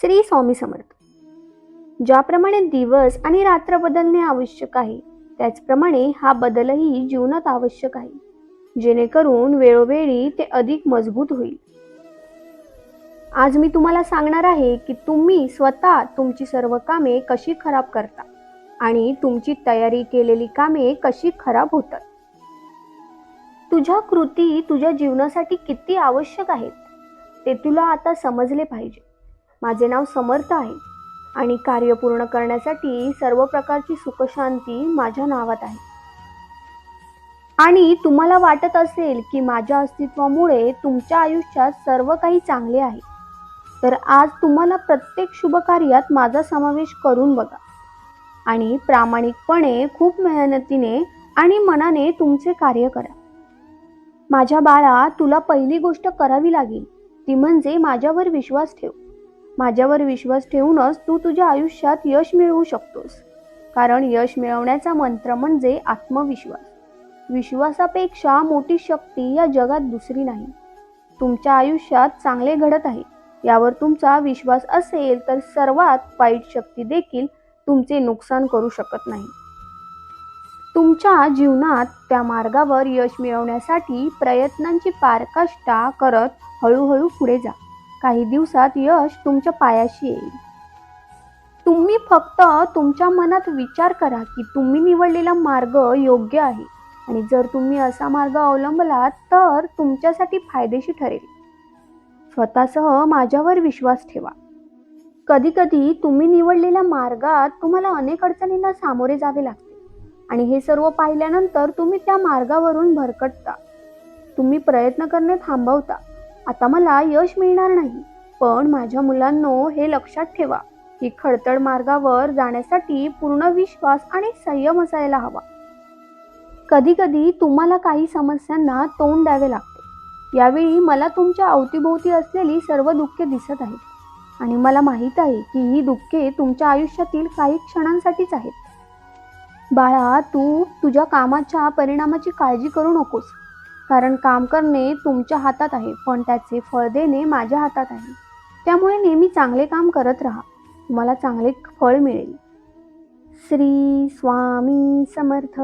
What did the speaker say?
श्री स्वामी समर्थ. ज्याप्रमाणे दिवस आणि रात्र बदलणे आवश्यक आहे त्याचप्रमाणे हा बदलही जीवनात आवश्यक आहे. जेणेकरून वेळोवेळी ते अधिक मजबूत होईल. आज मी तुम्हाला सांगणार आहे की तुम्ही स्वतः तुमची सर्व कामे कशी खराब करता आणि तुमची तयारी केलेली कामे कशी खराब होतात. तुझ्या कृती तुझ्या जीवनासाठी किती आवश्यक आहेत ते तुला आता समजले पाहिजे. माझे नाव समर्थ आहे आणि कार्य पूर्ण करण्यासाठी सर्व प्रकारची सुखशांती माझ्या नावात आहे. आणि तुम्हाला वाटत असेल की माझ्या अस्तित्वामुळे तुमच्या आयुष्यात सर्व काही चांगले आहे. तर आज तुम्हाला प्रत्येक शुभ कार्यात माझा समावेश करून बघा. आणि प्रामाणिकपणे खूप मेहनतीने आणि मनाने तुमचे कार्य करा. माझ्या बाळा तुला पहिली गोष्ट करावी लागेल. ती म्हणजे माझ्यावर विश्वास ठेव. माझ्यावर विश्वास ठेवूनच तू तुझ्या आयुष्यात यश मिळवू शकतोस. कारण यश मिळवण्याचा मंत्र म्हणजे आत्मविश्वास. विश्वासापेक्षा मोठी शक्ती या जगात दुसरी नाही. तुमच्या आयुष्यात चांगले घडत आहे. यावर तुमचा विश्वास असेल तर सर्वात वाईट शक्ती देखील तुमचे नुकसान करू शकत नाही. तुमच्या जीवनात त्या मार्गावर यश मिळवण्यासाठी प्रयत्नांची पारकाष्ठा करत हळूहळू पुढे जा. काही दिवसात यश तुमच्या पायाशी येईल. तुम्ही फक्त तुमच्या मनात विचार करा की तुम्ही निवडलेला मार्ग योग्य आहे. आणि जर तुम्ही असा मार्ग अवलंबलात तर तुमच्यासाठी फायदेशीर ठरेल. स्वतःसह माझ्यावर विश्वास ठेवा. कधीकधी तुम्ही निवडलेल्या मार्गात तुम्हाला अनेक अडचणींना सामोरे जावे लागते. आणि हे सर्व पाहिल्यानंतर तुम्ही त्या मार्गावरून भरकटता. तुम्ही प्रयत्न करणे थांबवता. आता मला यश मिळणार नाही. पण माझ्या मुलांनो हे लक्षात ठेवा की खडतड मार्गावर जाण्यासाठी पूर्ण विश्वास आणि संयम असायला हवा. कधी कधी तुम्हाला काही समस्यांना तोंड द्यावे लागते. यावेळी मला तुमच्या अवतीभोवती असलेली सर्व दुःखे दिसत आहेत. आणि मला माहीत आहे की ही दुःखे तुमच्या आयुष्यातील काही क्षणांसाठीच आहेत. बाळा तू तुझ्या कामाच्या परिणामाची काळजी करू नकोस. कारण काम करणे तुमच्या हातात आहे पण त्याचे फळ देणे माझ्या हातात आहे. त्यामुळे नेहमी चांगले काम करत राहा. तुम्हाला चांगले फळ मिळेल. श्री स्वामी समर्थ.